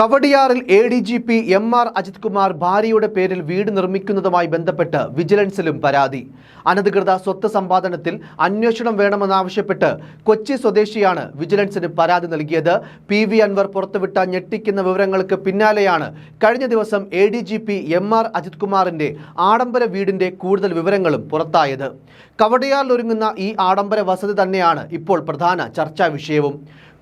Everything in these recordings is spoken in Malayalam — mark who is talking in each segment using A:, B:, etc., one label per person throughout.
A: കവടിയാറിൽ A D G P M R Ajith Kumar ഭാര്യയുടെ പേരിൽ വീട് നിർമ്മിക്കുന്നതുമായി ബന്ധപ്പെട്ട് വിജിലൻസിലും പരാതി. അനധികൃത സ്വത്ത് സമ്പാദനത്തിൽ അന്വേഷണം വേണമെന്നാവശ്യപ്പെട്ട് കൊച്ചി സ്വദേശിയാണ് വിജിലൻസിന് പരാതി നൽകിയത്. പി വി അൻവർ പുറത്തുവിട്ട ഞെട്ടിക്കുന്ന വിവരങ്ങൾക്ക് പിന്നാലെയാണ് കഴിഞ്ഞ ദിവസം A D G P M R Ajith കുമാറിന്റെ ആഡംബര വീടിന്റെ കൂടുതൽ വിവരങ്ങളും പുറത്തായത്. കവടിയാറിൽ ഒരുങ്ങുന്ന ഈ ആഡംബര വസതി തന്നെയാണ് ഇപ്പോൾ പ്രധാന ചർച്ചാ വിഷയവും.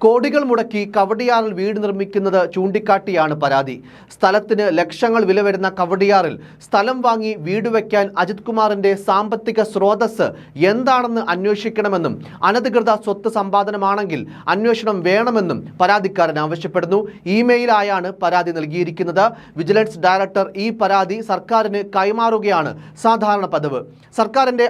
A: കോടികൾ മുടക്കി കവടിയാറിൽ വീട് നിർമ്മിക്കുന്നത് ചൂണ്ടിക്കാട്ടിയാണ് പരാതി. സ്ഥലത്തിന് ലക്ഷങ്ങൾ വില വരുന്ന കവടിയാറിൽ സ്ഥലം വാങ്ങി വീട് വയ്ക്കാൻ അജിത് കുമാറിന്റെ സാമ്പത്തിക സ്രോതസ് എന്താണെന്ന് അന്വേഷിക്കണമെന്നും അനധികൃത സ്വത്ത് സമ്പാദനമാണെങ്കിൽ അന്വേഷണം വേണമെന്നും പരാതിക്കാരൻ ആവശ്യപ്പെടുന്നു. ഇമെയിലായാണ് പരാതി നൽകിയിരിക്കുന്നത്. വിജിലൻസ് ഡയറക്ടർ ഈ പരാതി സർക്കാരിന് കൈമാറുകയാണ് സാധാരണ പതിവ്. സർക്കാരിന്റെ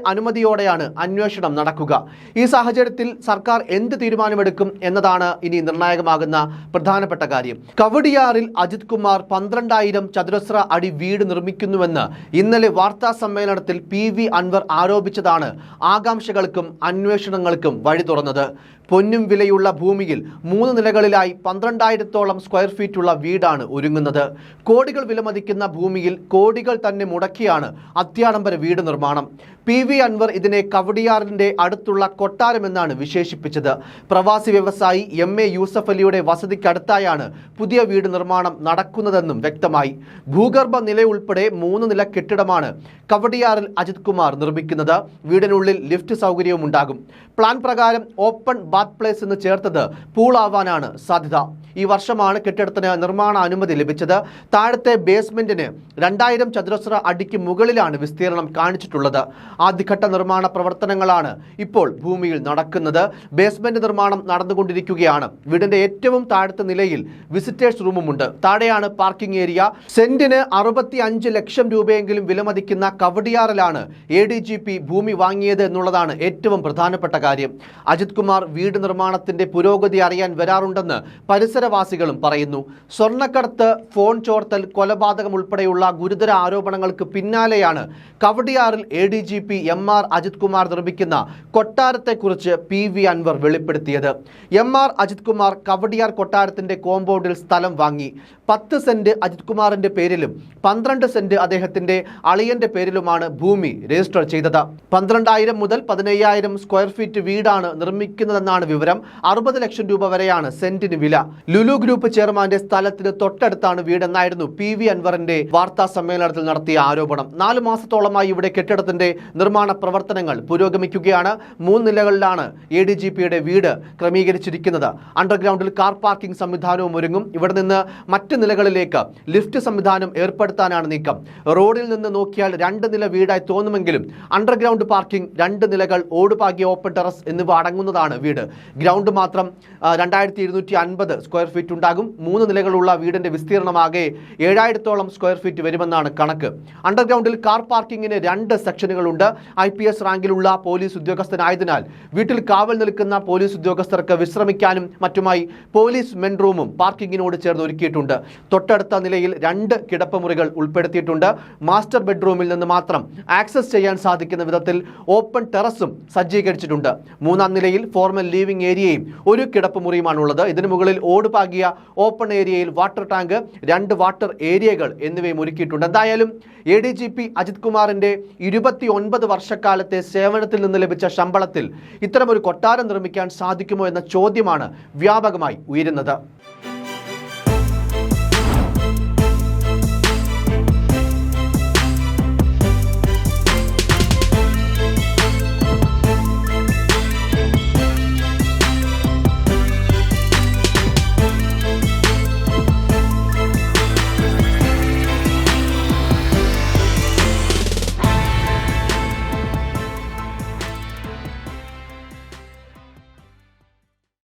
A: അനുമതിയോടെയാണ് അന്വേഷണം നടക്കുക. ഈ സാഹചര്യത്തിൽ സർക്കാർ എന്ത് തീരുമാനമെടുക്കും എന്നതാണ് ഇനി നിർണായകമാകുന്ന പ്രധാനപ്പെട്ട കാര്യം. കവടിയാറിൽ അജിത് കുമാർ പന്ത്രണ്ടായിരം ചതുരശ്ര അടി വീട് നിർമ്മിക്കുന്നുവെന്ന് ഇന്നലെ വാർത്താ സമ്മേളനത്തിൽ പി വി അൻവർ ആരോപിച്ചതാണ് ആകാംക്ഷകൾക്കും അന്വേഷണങ്ങൾക്കും വഴി തുറന്നത്. പൊന്നും വിലയുള്ള ഭൂമിയിൽ മൂന്ന് നിലകളിലായി പന്ത്രണ്ടായിരത്തോളം സ്ക്വയർ ഫീറ്റുള്ള വീടാണ് ഒരുങ്ങുന്നത്. കോടികൾ വിലമതിക്കുന്ന ഭൂമിയിൽ കോടികൾ തന്നെ മുടക്കിയാണ് അത്യാഡംബര വീട് നിർമ്മാണം. പി വി അൻവർ ഇതിനെ കവടിയാറിന്റെ അടുത്തുള്ള കൊട്ടാരമെന്നാണ് വിശേഷിപ്പിച്ചത്. പ്രവാസി വ്യവസായി എം എ യൂസഫ് അലിയുടെ വസതിക്കടുത്തായാണ് പുതിയ വീട് നിർമ്മാണം നടക്കുന്നതെന്നും വ്യക്തമായി. ഭൂഗർഭ നില ഉൾപ്പെടെ മൂന്ന് നില കെട്ടിടമാണ് കവടിയാറിൽ അജിത് കുമാർ നിർമ്മിക്കുന്നത്. വീടിനുള്ളിൽ ലിഫ്റ്റ് സൗകര്യവും ഉണ്ടാകും പ്ലാൻ പ്രകാരം ഓപ്പൺ ബാത്ത് പ്ലേസ് എന്ന് ചേർത്തത് പൂളാവാനാണ് സാധ്യത. ഈ വർഷമാണ് കെട്ടിടത്തിന് നിർമ്മാണ അനുമതി ലഭിച്ചത്. താഴത്തെ ബേസ്മെന്റിന് രണ്ടായിരം ചതുരശ്ര അടിക്ക് മുകളിലാണ് വിസ്തീർണം കാണിച്ചിട്ടുള്ളത്. ആദ്യഘട്ട നിർമ്മാണ പ്രവർത്തനങ്ങളാണ് ഇപ്പോൾ ഭൂമിയിൽ നടക്കുന്നത്. ബേസ്മെന്റ് നിർമ്മാണം നടന്നുകൊണ്ടിരിക്കുകയാണ്. വീടിന്റെ ഏറ്റവും താഴത്തെ നിലയിൽ വിസിറ്റേഴ്സ് റൂമുമുണ്ട് താഴെയാണ് പാർക്കിംഗ് ഏരിയ സെന്റിന് അറുപത്തി ലക്ഷം രൂപയെങ്കിലും വിലമതിക്കുന്ന കവടിയാറിലാണ് എ ഭൂമി വാങ്ങിയത് എന്നുള്ളതാണ് ഏറ്റവും പ്രധാനപ്പെട്ട കാര്യം. അജിത് കുമാർ വീട് നിർമ്മാണത്തിന്റെ പുരോഗതി അറിയാൻ വരാറുണ്ടെന്ന് പരിസരവാസികളും പറയുന്നു. സ്വർണക്കടത്ത് ഫോൺ ചോർത്തൽ കൊലപാതകം ഉൾപ്പെടെയുള്ള ഗുരുതര ആരോപണങ്ങൾക്ക് പിന്നാലെയാണ് കവടിയാറിൽ A D G P M R Ajith Kumar നിർമ്മിക്കുന്ന കൊട്ടാരത്തെക്കുറിച്ച് പി വി അൻവർ വെളിപ്പെടുത്തിയത്. എം ആർ അജിത് കുമാർ കവടിയാർ കൊട്ടാരത്തിന്റെ കോമ്പൗണ്ടിൽ സ്ഥലം വാങ്ങി. പത്ത് സെന്റ് അജിത് കുമാറിന്റെ പേരിലും പന്ത്രണ്ട് സെന്റ് അദ്ദേഹത്തിന്റെ അളിയന്റെ പേരിലുമാണ് ഭൂമി രജിസ്റ്റർ ചെയ്തത്. പന്ത്രണ്ടായിരം മുതൽ പതിനയ്യായിരം സ്ക്വയർ ഫീറ്റ് വീടാണ് നിർമ്മിക്കുന്നതെന്നാണ് വിവരം. അറുപത് ലക്ഷം രൂപ വരെയാണ് സെന്റിന് വില. ലുലു ഗ്രൂപ്പ് ചെയർമാന്റെ സ്ഥലത്തിന് തൊട്ടടുത്താണ് വീടെന്നായിരുന്നു പി വി അൻവറിന്റെ വാർത്താ സമ്മേളനത്തിൽ നടത്തിയ ആരോപണം. നാല് മാസത്തോളമായി ഇവിടെ കെട്ടിടത്തിന്റെ നിർമ്മാണ പ്രവർത്തനങ്ങൾ പുരോഗമിക്കുകയാണ്. മൂന്ന് നിലകളിലാണ് എ ഡി ജി പിയുടെ വീട് ക്രമീകരിച്ചിരിക്കുന്നത്. അണ്ടർഗ്രൗണ്ടിൽ കാർ പാർക്കിംഗ് സംവിധാനവും ഒരുങ്ങും. ഇവിടെ നിന്ന് മറ്റ് നിലകളിലേക്ക് ലിഫ്റ്റ് സംവിധാനം ഏർപ്പെടുത്താനാണ് നീക്കം. റോഡിൽ നിന്ന് നോക്കിയാൽ രണ്ട് നില വീടായി തോന്നുമെങ്കിലും അണ്ടർഗ്രൗണ്ട് പാർക്കിംഗ് രണ്ട് നിലകൾ ഓടുപാകിയ ഓപ്പൺ ടെറസ് എന്നിവ അടങ്ങുന്നതാണ് വീട്. ഗ്രൗണ്ട് മാത്രം രണ്ടായിരത്തി അൻപത് സ്ക്വയർ ഫീറ്റ് ഉണ്ടാകും. മൂന്ന് നിലകളുള്ള വീടിന്റെ വിസ്തീർണമാകെ ഏഴായിരത്തോളം സ്ക്വയർ ഫീറ്റ് വരുമെന്നാണ് കണക്ക്. അണ്ടർഗ്രൗണ്ടിൽ കാർ പാർക്കിങ്ങിന് രണ്ട് സെക്ഷനുകളുണ്ട് ഐ പി എസ് റാങ്കിലുള്ള പോലീസ് ഉദ്യോഗസ്ഥനായതിനാൽ വീട്ടിൽ കാവൽ നിൽക്കുന്ന പോലീസ് ഉദ്യോഗസ്ഥർക്ക് വിശ്രമിക്കാനും മറ്റുമായി പോലീസ് മെൻ റൂമും പാർക്കിങ്ങിനോട് ചേർന്ന് ഒരുക്കിയിട്ടുണ്ട്. തൊട്ടടുത്ത നിലയിൽ രണ്ട് കിടപ്പുമുറികൾ ഉൾപ്പെടുത്തിയിട്ടുണ്ട്. മാസ്റ്റർ ബെഡ്റൂമിൽ നിന്ന് മാത്രം ആക്സസ് ചെയ്യാൻ സാധിക്കുന്ന വിധത്തിൽ ഓപ്പൺ ടെറസും സജ്ജീകരിച്ചിട്ടുണ്ട്. മൂന്നാം നിലയിൽ ഫോർമൽ ലീവിംഗ് ഏരിയയും ഒരു കിടപ്പുമുറിയുമാണുള്ളത്. ഇതിനു മുകളിൽ ഓടുപാകിയ ഓപ്പൺ ഏരിയയിൽ വാട്ടർ ടാങ്ക് രണ്ട് വാട്ടർ ഏരിയകൾ എന്നിവയും ഒരുക്കിയിട്ടുണ്ട്. എന്തായാലും A D G P Ajith കുമാറിന്റെ ഇരുപത്തി ഒൻപത് വർഷക്കാലത്തെ സേവനത്തിൽ നിന്ന് ലഭിച്ച ശമ്പളത്തിൽ ഇത്തരമൊരു കൊട്ടാരം നിർമ്മിക്കാൻ സാധിക്കുമോ എന്ന ചോദ്യമാണ് വ്യാപകമായി ഉയരുന്നത്.